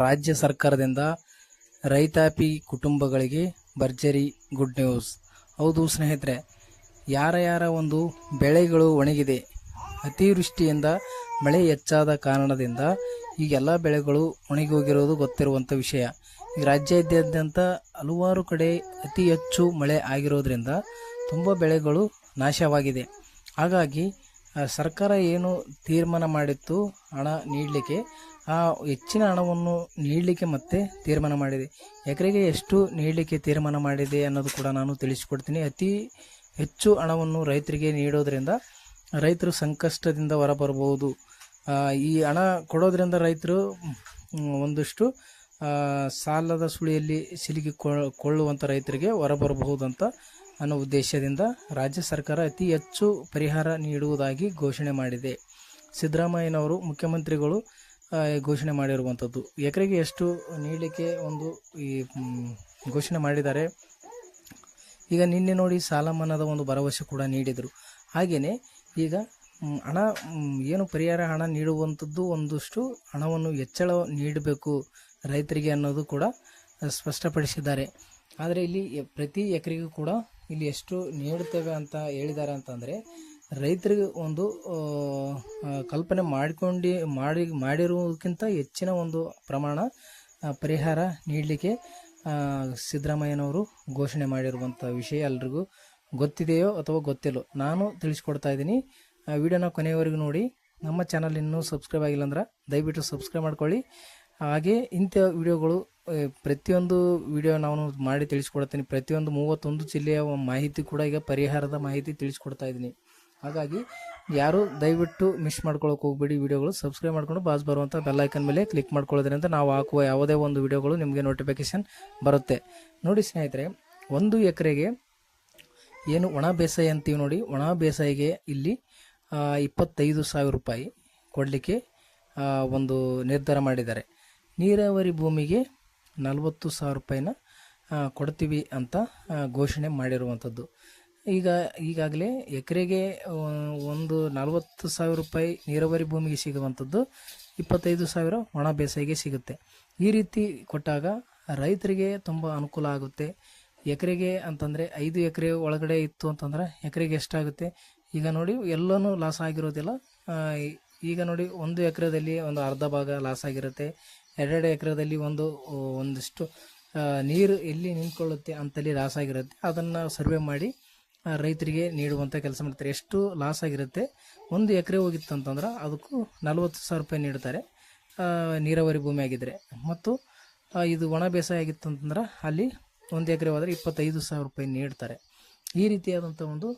ರಾಜ್ಯ ಸರ್ಕಾರದಿಂದ ರೈತಾಪಿ ಕುಟುಂಬಗಳಿಗೆ ಭರ್ಜರಿ ಗುಡ್ ನ್ಯೂಸ್ ಹೌದು ಸ್ನೇಹಿತರೆ, ಯಾರ ಯಾರ ಒಂದು ಬೆಳೆಗಳು ಒಣಗಿದೆ, ಅತಿವೃಷ್ಟಿಯಿಂದ ಮಳೆ ಹೆಚ್ಚಾದ ಕಾರಣದಿಂದ ಈಗೆಲ್ಲ ಬೆಳೆಗಳು ಒಣಗಿ ಹೋಗಿರೋದು ಗೊತ್ತಿರುವಂಥ ವಿಷಯ ರಾಜ್ಯಾದ್ಯಂತ ಹಲವಾರು ಕಡೆ ಅತಿ ಹೆಚ್ಚು ಮಳೆ ಆಗಿರೋದ್ರಿಂದ ತುಂಬ ಬೆಳೆಗಳು ನಾಶವಾಗಿದೆ. ಹಾಗಾಗಿ ಸರ್ಕಾರ ಏನು ತೀರ್ಮಾನ ಮಾಡಿತ್ತು, ಹಣ ನೀಡಲಿಕ್ಕೆ ಆ ಹೆಚ್ಚಿನ ಹಣವನ್ನು ನೀಡಲಿಕ್ಕೆ ಮತ್ತೆ ತೀರ್ಮಾನ ಮಾಡಿದೆ. ಎಕರೆಗೆ ಎಷ್ಟು ನೀಡಲಿಕ್ಕೆ ತೀರ್ಮಾನ ಮಾಡಿದೆ ಅನ್ನೋದು ಕೂಡ ನಾನು ತಿಳಿಸಿಕೊಡ್ತೀನಿ. ಅತಿ ಹೆಚ್ಚು ಹಣವನ್ನು ರೈತರಿಗೆ ನೀಡೋದ್ರಿಂದ ರೈತರು ಸಂಕಷ್ಟದಿಂದ ಹೊರಬರಬಹುದು. ಈ ಹಣ ಕೊಡೋದ್ರಿಂದ ರೈತರು ಒಂದಷ್ಟು ಸಾಲದ ಸುಳಿಯಲ್ಲಿ ಸಿಲುಕಿಕೊಳ್ಳುವಂಥ ರೈತರಿಗೆ ಹೊರಬರಬಹುದಂತ ಅನ್ನೋ ಉದ್ದೇಶದಿಂದ ರಾಜ್ಯ ಸರ್ಕಾರ ಅತಿ ಹೆಚ್ಚು ಪರಿಹಾರ ನೀಡುವುದಾಗಿ ಘೋಷಣೆ ಮಾಡಿದೆ. ಸಿದ್ದರಾಮಯ್ಯನವರು ಮುಖ್ಯಮಂತ್ರಿಗಳು ಘೋಷಣೆ ಮಾಡಿರುವಂಥದ್ದು. ಎಕರೆಗೆ ಎಷ್ಟು ನೀಡಲಿಕ್ಕೆ ಒಂದು ಈ ಘೋಷಣೆ ಮಾಡಿದ್ದಾರೆ. ಈಗ ನಿನ್ನೆ ನೋಡಿ ಸಾಲ ಮನ್ನಾದ ಒಂದು ಭರವಸೆ ಕೂಡ ನೀಡಿದರು. ಹಾಗೆಯೇ ಈಗ ಹಣ ಏನು ಪರಿಹಾರ ಹಣ ನೀಡುವಂಥದ್ದು ಒಂದಷ್ಟು ಹಣವನ್ನು ಹೆಚ್ಚಳ ನೀಡಬೇಕು ರೈತರಿಗೆ ಅನ್ನೋದು ಕೂಡ ಸ್ಪಷ್ಟಪಡಿಸಿದ್ದಾರೆ. ಆದರೆ ಇಲ್ಲಿ ಪ್ರತಿ ಎಕರೆಗೂ ಕೂಡ ಇಲ್ಲಿ ಎಷ್ಟು ನೀಡುತ್ತೇವೆ ಅಂತ ಹೇಳಿದ್ದಾರೆ ಅಂತಂದರೆ ರೈತರಿಗೆ ಒಂದು ಕಲ್ಪನೆ ಮಾಡಿಕೊಂಡು, ಮಾಡಿ, ಮಾಡಿರುವುದಕ್ಕಿಂತ ಹೆಚ್ಚಿನ ಒಂದು ಪ್ರಮಾಣ ಪರಿಹಾರ ನೀಡಲಿಕ್ಕೆ ಸಿದ್ದರಾಮಯ್ಯನವರು ಘೋಷಣೆ ಮಾಡಿರುವಂಥ ವಿಷಯ ಎಲ್ರಿಗೂ ಗೊತ್ತಿದೆಯೋ ಅಥವಾ ಗೊತ್ತಿಲ್ಲೋ ನಾನು ತಿಳಿಸ್ಕೊಡ್ತಾ ಇದ್ದೀನಿ. ವಿಡಿಯೋನ ಕೊನೆಯವರೆಗೂ ನೋಡಿ. ನಮ್ಮ ಚಾನಲ್ ಇನ್ನೂ ಸಬ್ಸ್ಕ್ರೈಬ್ ಆಗಿಲ್ಲ ಅಂದ್ರೆ ದಯವಿಟ್ಟು ಸಬ್ಸ್ಕ್ರೈಬ್ ಮಾಡ್ಕೊಳ್ಳಿ. ಹಾಗೆ ಇಂಥ ವಿಡಿಯೋಗಳು ಪ್ರತಿಯೊಂದು ವಿಡಿಯೋ ನಾನು ಮಾಡಿ ತಿಳಿಸ್ಕೊಡ್ತೀನಿ. ಪ್ರತಿಯೊಂದು ಮೂವತ್ತೊಂದು ಜಿಲ್ಲೆಯ ಮಾಹಿತಿ ಕೂಡ ಈಗ ಪರಿಹಾರದ ಮಾಹಿತಿ ತಿಳಿಸ್ಕೊಡ್ತಾ ಇದ್ದೀನಿ. ಹಾಗಾಗಿ ಯಾರು ದಯವಿಟ್ಟು ಮಿಸ್ ಮಾಡ್ಕೊಳ್ಳೋಕೆ ಹೋಗ್ಬೇಡಿ ವಿಡಿಯೋಗಳು. ಸಬ್ಸ್ಕ್ರೈಬ್ ಮಾಡ್ಕೊಂಡು ಬಾಸ್ ಬರುವಂಥ ಬೆಲ್ಲೈಕನ್ ಮೇಲೆ ಕ್ಲಿಕ್ ಮಾಡ್ಕೊಳ್ಳೋದ್ರಿಂದ ನಾವು ಹಾಕುವ ಯಾವುದೇ ಒಂದು ವಿಡಿಯೋಗಳು ನಿಮಗೆ ನೋಟಿಫಿಕೇಶನ್ ಬರುತ್ತೆ. ನೋಡಿ ಸ್ನೇಹಿತರೆ, ಒಂದು ಎಕರೆಗೆ ಏನು ಒಣ ಬೇಸಾಯ ಅಂತೀವಿ ನೋಡಿ. ಒಣ ಬೇಸಾಯಿಗೆ ಇಲ್ಲಿ ಇಪ್ಪತ್ತೈದು ಸಾವಿರ ರೂಪಾಯಿ ಕೊಡಲಿಕ್ಕೆ ಒಂದು ನಿರ್ಧಾರ ಮಾಡಿದ್ದಾರೆ. ನೀರಾವರಿ ಭೂಮಿಗೆ ನಲವತ್ತು ಸಾವಿರ ರೂಪಾಯಿನ ಕೊಡ್ತೀವಿ ಅಂತ ಘೋಷಣೆ ಮಾಡಿರುವಂಥದ್ದು ಈಗ ಈಗಾಗಲೇ ಎಕರೆಗೆ ಒಂದು ನಲವತ್ತು ಸಾವಿರ ರೂಪಾಯಿ ನೀರಾವರಿ ಭೂಮಿಗೆ ಸಿಗುವಂಥದ್ದು ಇಪ್ಪತ್ತೈದು ಸಾವಿರ ಒಣ ಬೇಸಾಯಿಗೆ ಸಿಗುತ್ತೆ. ಈ ರೀತಿ ಕೊಟ್ಟಾಗ ರೈತರಿಗೆ ತುಂಬ ಅನುಕೂಲ ಆಗುತ್ತೆ. ಎಕರೆಗೆ ಅಂತಂದರೆ ಐದು ಎಕರೆ ಒಳಗಡೆ ಇತ್ತು ಅಂತಂದ್ರೆ ಎಕರೆಗೆ ಎಷ್ಟಾಗುತ್ತೆ? ಈಗ ನೋಡಿ ಎಲ್ಲನೂ ಲಾಸ್ ಆಗಿರೋದಿಲ್ಲ. ಈಗ ನೋಡಿ ಒಂದು ಎಕರೆದಲ್ಲಿ ಒಂದು ಅರ್ಧ ಭಾಗ ಲಾಸ್ ಆಗಿರುತ್ತೆ. ಎರಡೆರಡು ಎಕರೆದಲ್ಲಿ ಒಂದು ಒಂದಿಷ್ಟು ನೀರು ಎಲ್ಲಿ ನಿಂತ್ಕೊಳ್ಳುತ್ತೆ ಅಂತಲ್ಲಿ ಲಾಸ್ ಆಗಿರುತ್ತೆ. ಅದನ್ನು ಸರ್ವೆ ಮಾಡಿ ರೈತರಿಗೆ ನೀಡುವಂಥ ಕೆಲಸ ಮಾಡ್ತಾರೆ. ಎಷ್ಟು ಲಾಸ್ ಆಗಿರುತ್ತೆ? ಒಂದು ಎಕರೆ ಹೋಗಿತ್ತು ಅಂತಂದ್ರೆ ಅದಕ್ಕೂ ನಲ್ವತ್ತು ಸಾವಿರ ರೂಪಾಯಿ ನೀಡ್ತಾರೆ. ನೀರಾವರಿ ಭೂಮಿ ಆಗಿದ್ದರೆ ಮತ್ತು ಇದು ಒಣ ಬೇಸಾಯ ಆಗಿತ್ತು ಅಂತಂದ್ರೆ ಅಲ್ಲಿ ಒಂದು ಎಕರೆ ಹೋದರೆ ಇಪ್ಪತ್ತೈದು ಸಾವಿರ ರೂಪಾಯಿ ನೀಡ್ತಾರೆ. ಈ ರೀತಿಯಾದಂಥ ಒಂದು